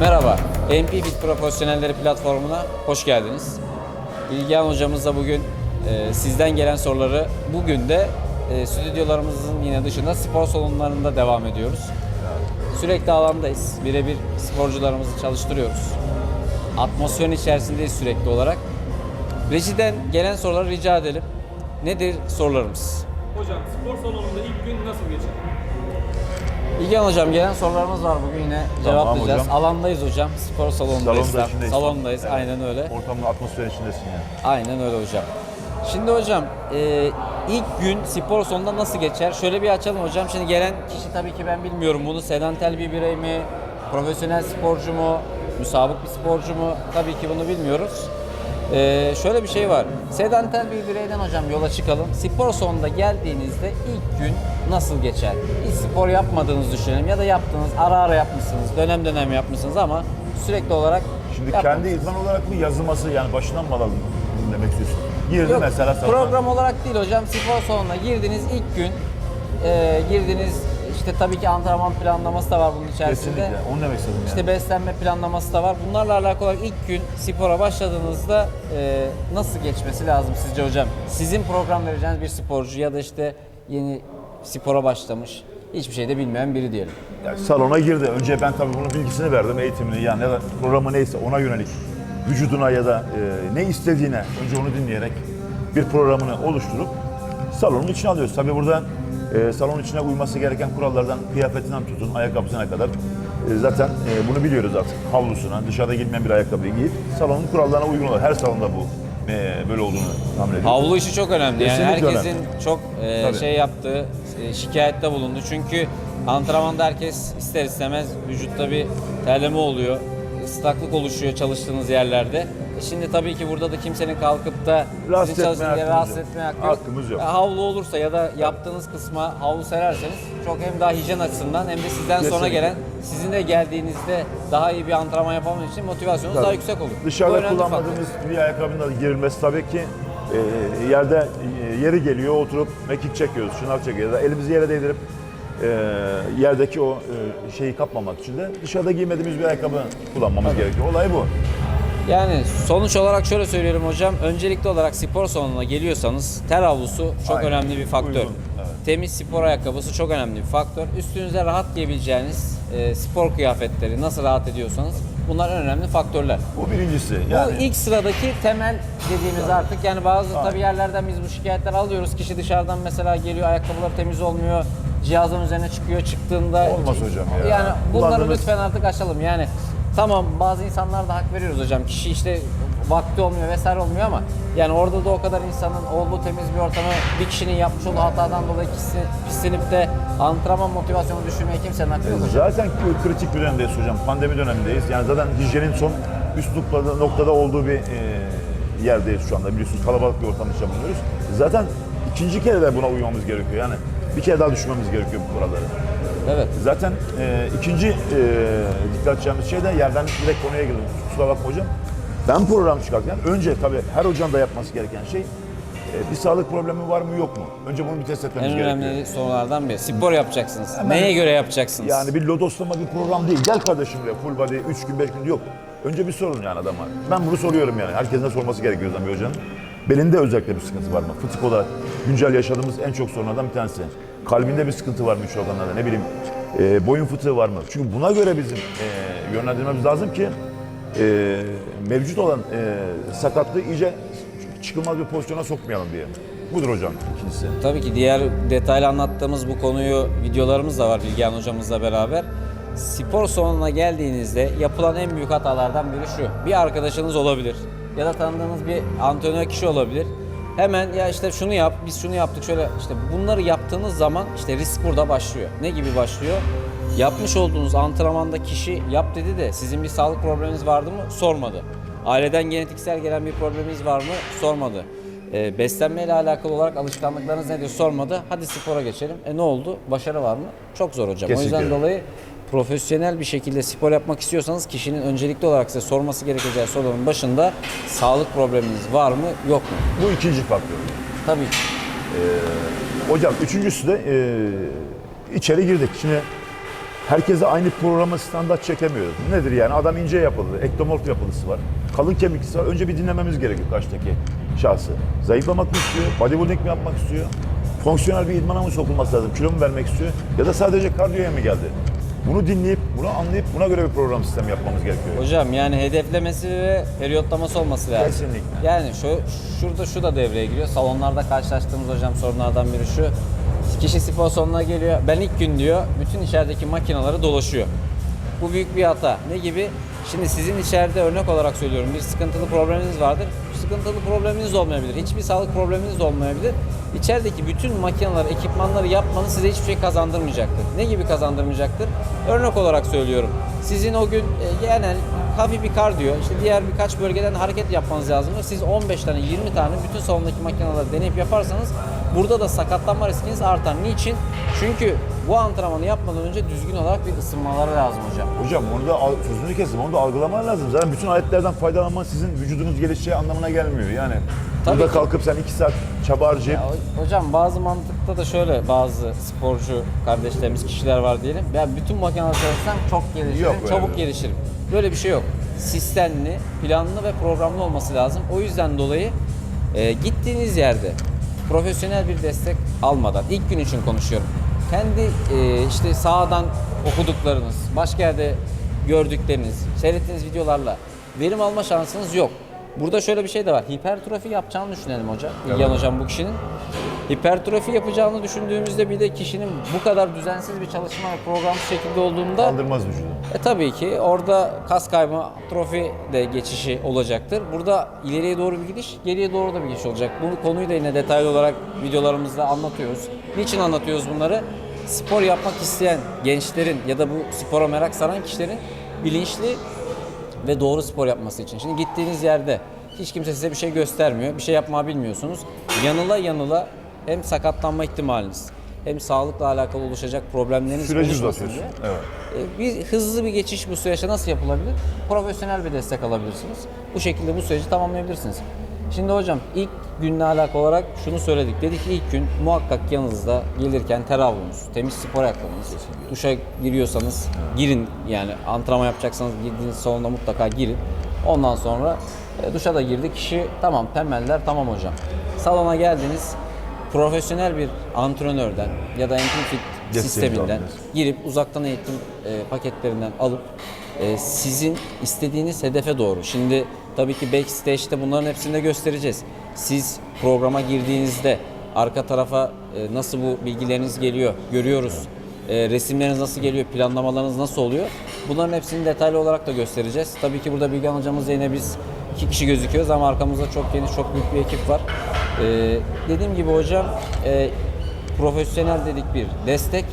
Merhaba, MP Fit Profesyonelleri platformuna hoş geldiniz. İlgihan hocamızla bugün e, sizden gelen soruları bugün de e, stüdyolarımızın yine dışında spor salonlarında devam ediyoruz. Sürekli alandayız. Birebir sporcularımızı çalıştırıyoruz. Atmosferin içerisindeyiz sürekli olarak. Rejiden gelen soruları rica edelim. Nedir sorularımız? Hocam spor salonunda ilk gün nasıl geçer? İlgihan hocam gelen sorularımız var bugün yine Tamam cevaplayacağız. hocam. Alandayız hocam. Spor salonundayız. Salonda içindeyiz. Salondayız. Evet. Aynen öyle. Ortamın atmosfer içindesin yani. Aynen öyle hocam. Şimdi hocam e, ilk gün spor salonunda nasıl geçer? Şöyle bir açalım hocam. Şimdi gelen kişi tabii ki ben bilmiyorum bunu. Sedantel bir birey mi? Profesyonel sporcu mu? Müsabık bir sporcu mu? Tabii ki bunu bilmiyoruz. E, şöyle bir şey var. Sedantel bir bireyden hocam yola çıkalım. Spor salonunda geldiğinizde ilk gün nasıl geçer? Hiç spor yapmadığınızı düşünelim ya da yaptığınız ara ara yapmışsınız, dönem dönem yapmışsınız ama sürekli olarak Şimdi kendi idman olarak mı yazılması yani başından mı alalım demek istiyorsun? Girdi Yok, mesela salona. program olarak değil hocam. Spor salonuna girdiniz ilk gün e, girdiniz işte tabii ki antrenman planlaması da var bunun içerisinde. Kesinlikle. Onu demek istedim yani. İşte beslenme planlaması da var. Bunlarla alakalı olarak ilk gün spora başladığınızda e, nasıl geçmesi lazım sizce hocam? Sizin program vereceğiniz bir sporcu ya da işte yeni spora başlamış, hiçbir şey de bilmeyen biri diyelim. Yani salona girdi. Önce ben tabii bunun bilgisini verdim, eğitimini yani ya da programı neyse ona yönelik vücuduna ya da e, ne istediğine önce onu dinleyerek bir programını oluşturup salonun içine alıyoruz. Tabii burada e, salonun içine uyması gereken kurallardan kıyafetinden tutun ayakkabısına kadar e, zaten e, bunu biliyoruz artık. Havlusuna, dışarıda giyilmeyen bir ayakkabıyı giyip salonun kurallarına uygun olarak. Her salonda bu e, böyle olduğunu tahmin ediyorum. Havlu işi çok önemli. Yani Kesinlikle herkesin çok e, Tabii. şey yaptığı, e, şikayette bulundu. Çünkü antrenmanda herkes ister istemez vücutta bir terleme oluyor. ıslaklık oluşuyor çalıştığınız yerlerde. E şimdi tabii ki burada da kimsenin kalkıp da Rahatsız sizin çalıştığınız yere rahatsız yok. etmeye hakkı yok. Hakkımız yok. E, havlu olursa ya da yaptığınız kısma havlu sererseniz çok hem daha hijyen açısından hem de sizden sonra Kesinlikle. gelen sizin de geldiğinizde daha iyi bir antrenman yapamak için motivasyonunuz Tabii. daha yüksek olur. Bu Dışarıda önemli kullanmadığımız bir ayakkabının da girilmesi tabii ki e, yerde e, yeri geliyor oturup mekik çekiyoruz, şınav çekiyoruz. Ya da Elimizi yere değdirip e, yerdeki o e, şeyi kapmamak için de dışarıda giymediğimiz bir ayakkabı kullanmamız gerekiyor. Olay bu. Yani sonuç olarak şöyle söylüyorum hocam. Öncelikli olarak spor salonuna geliyorsanız ter havlusu çok Aynen. önemli bir faktör. Uygun, evet. Temiz spor ayakkabısı çok önemli bir faktör. Üstünüze rahat giyebileceğiniz e, spor kıyafetleri nasıl rahat ediyorsanız bunlar önemli faktörler. Bu birincisi. Bu Yani ilk sıradaki temel dediğimiz artık yani bazı tabii yerlerden biz bu şikayetler alıyoruz. Kişi dışarıdan mesela geliyor ayakkabıları temiz olmuyor. Cihazın üzerine çıkıyor çıktığında. Olmaz hocam ya. Yani bunları Kullandığımız- lütfen artık aşalım. Yani tamam bazı insanlar da hak veriyoruz hocam. Kişi işte vakti olmuyor vesaire olmuyor ama yani orada da o kadar insanın olduğu temiz bir ortamı bir kişinin yapmış olduğu hatadan dolayı kişi pislenip de antrenman motivasyonu düşürmeye kimsenin hakkı yok zaten kritik bir dönemdeyiz hocam. Pandemi dönemindeyiz. Yani zaten hijyenin son üst noktada, noktada olduğu bir e, yerdeyiz şu anda. Biliyorsunuz kalabalık bir ortamda bulunuyoruz. Zaten ikinci kere de buna uymamız gerekiyor. Yani bir kere daha düşmemiz gerekiyor bu kuralları. Evet. Zaten e, ikinci e, dikkat edeceğimiz şey de yerden direkt konuya girdim. Kusura bakma hocam. Ben program çıkarken önce tabii her hocanın da yapması gereken şey e, bir sağlık problemi var mı yok mu? Önce bunu bir test etmemiz En gerekiyor. önemli sorulardan biri. Spor yapacaksınız. Neye göre yapacaksınız? Yani bir lodoslama bir program değil. Gel kardeşim buraya full body 3 gün 5 gün yok. Önce bir sorun yani adama. Ben bunu soruyorum yani. Herkesin de sorması gerekiyor Zami Hoca'nın. Belinde özellikle bir sıkıntı var mı? Fıtık olarak güncel yaşadığımız en çok sorunlardan bir tanesi. Kalbinde bir sıkıntı var mı şu organlarda ne bileyim. e, boyun fıtığı var mı? Çünkü buna göre bizim e, yönlendirmemiz lazım ki e, mevcut olan e, sakatlığı iyice çıkılmaz bir pozisyona sokmayalım diye. Budur hocam ikincisi. Tabii ki diğer detaylı anlattığımız bu konuyu videolarımız da var Bilgehan hocamızla beraber. Spor salonuna geldiğinizde yapılan en büyük hatalardan biri şu. Bir arkadaşınız olabilir ya da tanıdığınız bir antrenör kişi olabilir. Hemen ya işte şunu yap, biz şunu yaptık şöyle işte bunları yaptığınız zaman işte risk burada başlıyor. Ne gibi başlıyor? Yapmış olduğunuz antrenmanda kişi yap dedi de sizin bir sağlık probleminiz vardı mı? Sormadı. Aileden genetiksel gelen bir probleminiz var mı? Sormadı. E, beslenmeyle alakalı olarak alışkanlıklarınız nedir sormadı. Hadi spora geçelim. E ne oldu? Başarı var mı? Çok zor hocam. O Kesinlikle. yüzden dolayı profesyonel bir şekilde spor yapmak istiyorsanız kişinin öncelikli olarak size sorması gerekeceği soruların başında sağlık probleminiz var mı yok mu? Bu ikinci faktör. Tabii ki. Hocam üçüncüsü de e, içeri girdik. Şimdi herkese aynı programı standart çekemiyoruz. Nedir yani? Adam ince yapılı, ektomorf yapılısı var. Kalın kemiklisi var. Önce bir dinlememiz gerekiyor karşıdaki şahsı. Zayıflamak mı istiyor? Bodybuilding mi yapmak istiyor? Fonksiyonel bir idmana mı sokulması lazım? Kilo mu vermek istiyor? Ya da sadece kardiyoya mı geldi? Bunu dinleyip, bunu anlayıp buna göre bir program sistemi yapmamız gerekiyor. Hocam yani hedeflemesi ve periyotlaması olması lazım. Kesinlikle. Yani şu şurada şu da devreye giriyor. Salonlarda karşılaştığımız hocam sorunlardan biri şu. Kişi spor salonuna geliyor. Ben ilk gün diyor bütün içerideki makineleri dolaşıyor. Bu büyük bir hata. Ne gibi? Şimdi sizin içeride örnek olarak söylüyorum bir sıkıntılı probleminiz vardır. Sıkıntılı probleminiz olmayabilir. Hiçbir sağlık probleminiz olmayabilir. İçerideki bütün makineleri, ekipmanları yapmanız size hiçbir şey kazandırmayacaktır. Ne gibi kazandırmayacaktır? Örnek olarak söylüyorum. Sizin o gün e, genel hafif bir kardiyo, işte diğer birkaç bölgeden hareket yapmanız lazımdır. Siz 15 tane, 20 tane bütün salondaki makineleri deneyip yaparsanız burada da sakatlanma riskiniz artar. Niçin? Çünkü bu antrenmanı yapmadan önce düzgün olarak bir ısınmaları lazım hocam. Hocam onu da al- sözünü kestim. Onu da algılaman lazım. Zaten bütün aletlerden faydalanman sizin vücudunuz gelişeceği anlamına gelmiyor. Yani Tabii burada ki. kalkıp sen iki saat çaba harcayıp Ya hocam bazı mantıkta da şöyle bazı sporcu kardeşlerimiz, kişiler var diyelim. Ben bütün makineleri çalışsam çok gelişirim, Yok öyle çabuk bir- gelişirim. Böyle bir şey yok. Sistemli, planlı ve programlı olması lazım. O yüzden dolayı e, gittiğiniz yerde profesyonel bir destek almadan, ilk gün için konuşuyorum. Kendi e, işte sahadan okuduklarınız, başka yerde gördükleriniz, seyrettiğiniz videolarla verim alma şansınız yok. Burada şöyle bir şey de var. Hipertrofi yapacağını düşünelim hocam. İlyan hocam bu kişinin. Hipertrofi yapacağını düşündüğümüzde bir de kişinin bu kadar düzensiz bir çalışma ve programsız şekilde olduğunda kaldırmaz vücudu. e tabii ki orada kas kaybı, atrofi de geçişi olacaktır. Burada ileriye doğru bir gidiş, geriye doğru da bir geçiş olacak. Bu konuyu da yine detaylı olarak videolarımızda anlatıyoruz. Niçin anlatıyoruz bunları? Spor yapmak isteyen gençlerin ya da bu spora merak saran kişilerin bilinçli ve doğru spor yapması için. Şimdi gittiğiniz yerde hiç kimse size bir şey göstermiyor, bir şey yapmayı bilmiyorsunuz. Yanıla yanıla hem sakatlanma ihtimaliniz hem sağlıkla alakalı oluşacak problemleriniz Süreci oluşmasın diye. Evet. E, Bir hızlı bir geçiş bu süreçte nasıl yapılabilir? Profesyonel bir destek alabilirsiniz. Bu şekilde bu süreci tamamlayabilirsiniz. Şimdi hocam ilk günle alakalı olarak şunu söyledik. Dedik ki ilk gün muhakkak yanınızda gelirken ter havlunuz, temiz spor ayakkabınız, duşa giriyorsanız girin. Yani antrenman yapacaksanız girdiğiniz salonda mutlaka girin. Ondan sonra e, duşa da girdi kişi tamam temeller tamam hocam. Salona geldiniz. Profesyonel bir antrenörden ya da Enkin Fit Destek sisteminden girip uzaktan eğitim e, paketlerinden alıp e, sizin istediğiniz hedefe doğru. Şimdi tabii ki backstage'de bunların hepsini de göstereceğiz. Siz programa girdiğinizde arka tarafa e, nasıl bu bilgileriniz geliyor görüyoruz. E, resimleriniz nasıl geliyor, planlamalarınız nasıl oluyor? Bunların hepsini detaylı olarak da göstereceğiz. Tabii ki burada Bilgehan hocamızla yine biz iki kişi gözüküyoruz ama arkamızda çok geniş, çok büyük bir ekip var. E, dediğim gibi hocam profesyonel dedik bir destek.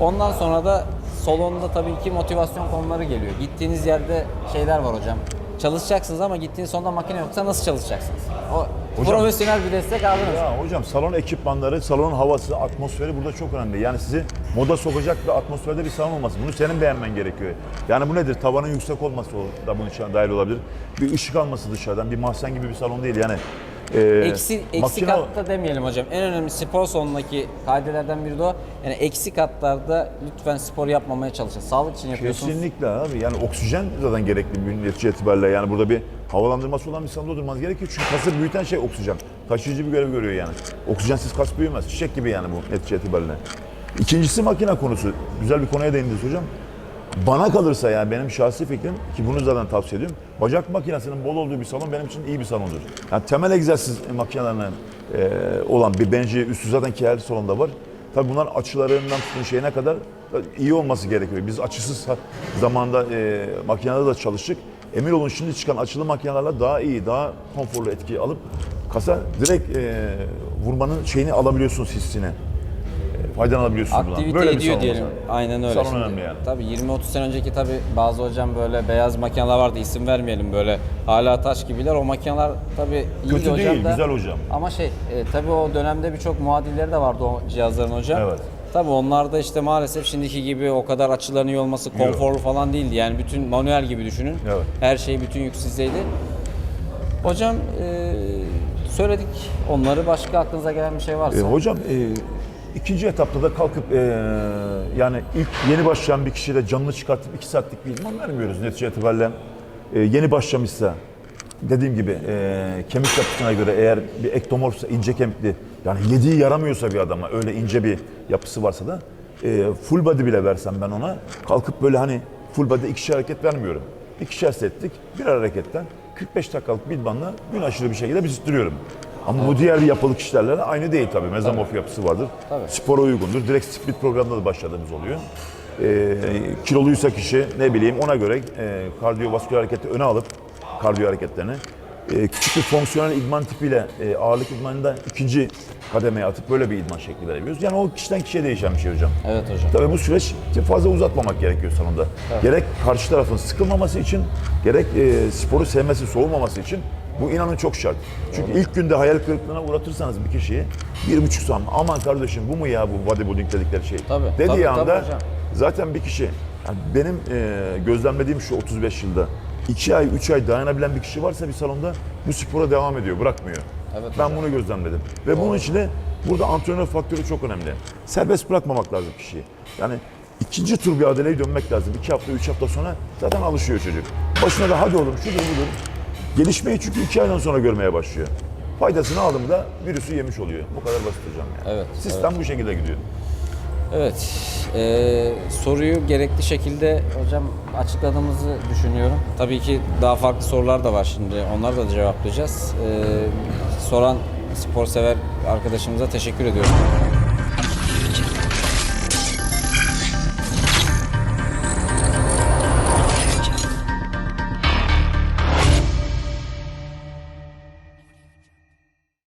Ondan sonra da salonda tabii ki motivasyon konuları geliyor. Gittiğiniz yerde şeyler var hocam. Çalışacaksınız ama gittiğiniz sonunda makine yoksa nasıl çalışacaksınız? O Hocam- profesyonel bir destek aldınız. Ya hocam salon ekipmanları, salonun havası, atmosferi burada çok önemli. Yani sizi moda sokacak bir atmosferde bir salon olması. Bunu senin beğenmen gerekiyor. Yani bu nedir? Tavanın yüksek olması o da bunun içine dahil olabilir. Bir ışık alması dışarıdan. Bir mahzen gibi bir salon değil yani. E, Eksi, eksi makine- katta demeyelim hocam. En önemli spor salonundaki kaidelerden biri de o. Yani eksi katlarda lütfen spor yapmamaya çalışın. Sağlık için yapıyorsunuz. Kesinlikle abi. Yani oksijen zaten gerekli bir netice itibariyle. Yani burada bir havalandırması olan bir salonda durmanız gerekiyor. Çünkü kası büyüten şey oksijen. Taşıyıcı bir görev görüyor yani. Oksijensiz kas büyümez. Çiçek gibi yani bu netice itibariyle. İkincisi makine konusu. Güzel bir konuya değindiniz hocam. Bana kalırsa yani benim şahsi fikrim ki bunu zaten tavsiye ediyorum. Bacak makinesinin bol olduğu bir salon benim için iyi bir salondur. Yani temel egzersiz makinelerine e, olan bir benci üstü zaten ki her salonda var. Tabii bunlar açılarından tutun şeyine kadar iyi olması gerekiyor. Biz açısız zamanda e, makinelerde de çalıştık. Emin olun şimdi çıkan açılı makinelerle daha iyi, daha konforlu etki alıp kasa direkt e, vurmanın şeyini alabiliyorsunuz hissini. Faydalanabiliyorsunuz. Aktivite Böyle bir ediyor salon diyelim. olsa. Aynen öyle. Salon Şimdi önemli yani. Tabii 20-30 sene önceki tabii bazı hocam böyle beyaz makineler vardı isim vermeyelim böyle hala taş gibiler. O makineler tabii iyi Kötü hocam değil, da. güzel hocam. Ama şey e, tabii o dönemde birçok muadilleri de vardı o cihazların hocam. Evet. Tabii onlar da işte maalesef şimdiki gibi o kadar açıların iyi olması konforlu falan değildi. Yani bütün manuel gibi düşünün. Evet. Her şey bütün yük sizdeydi. Hocam e, söyledik onları. Başka aklınıza gelen bir şey varsa. E, hocam e, ikinci etapta da kalkıp e, yani ilk yeni başlayan bir kişiyle canını çıkartıp iki saatlik bir idman vermiyoruz netice itibariyle. E, yeni başlamışsa dediğim gibi e, kemik yapısına göre eğer bir ektomorfsa ince kemikli yani yediği yaramıyorsa bir adama öyle ince bir yapısı varsa da e, full body bile versem ben ona kalkıp böyle hani full body ikişer hareket vermiyorum. İkişer setlik birer hareketten 45 dakikalık bir idmanla gün aşırı bir şekilde bitirtiyorum. Ama bu diğer bir yapılı kişilerle aynı değil tabii. Mezomorf yapısı vardır. Tabii. Spora uygundur. Direkt split programda da başladığımız oluyor. Ee, kiloluysa kişi ne bileyim ona göre e, kardiyovasküler hareketi öne alıp kardiyo hareketlerini e, küçük bir fonksiyonel idman tipiyle e, ağırlık idmanında ikinci kademeye atıp böyle bir idman şekli verebiliyoruz. Yani o kişiden kişiye değişen bir şey hocam. Evet hocam. Tabii bu süreç fazla uzatmamak gerekiyor sonunda. Gerek karşı tarafın sıkılmaması için, gerek e, sporu sevmesi, soğumaması için bu inanın çok şart. Çünkü ilk günde hayal kırıklığına uğratırsanız bir kişiyi bir buçuk saat aman kardeşim bu mu ya bu bodybuilding dedikleri şey. Tabii, Dediği tabii, anda tabii hocam. zaten bir kişi yani benim e, gözlemlediğim şu 35 yılda 2 ay 3 ay dayanabilen bir kişi varsa bir salonda bu spora devam ediyor, bırakmıyor. Evet ben hocam. bunu gözlemledim. Ve bunun için de burada antrenör faktörü çok önemli. Serbest bırakmamak lazım kişiyi. Yani ikinci tur bir adeleye dönmek lazım. İki hafta, üç hafta sonra zaten alışıyor çocuk. Başına da hadi oğlum şudur budur. Gelişmeyi çünkü iki aydan sonra görmeye başlıyor. Faydasını aldığında virüsü yemiş oluyor. Bu kadar basit hocam yani. Evet, Sistem bu şekilde gidiyor. Evet. eee, soruyu gerekli şekilde hocam açıkladığımızı düşünüyorum. Tabii ki daha farklı sorular da var şimdi. Onları da cevaplayacağız. Eee, soran spor sever arkadaşımıza teşekkür ediyorum.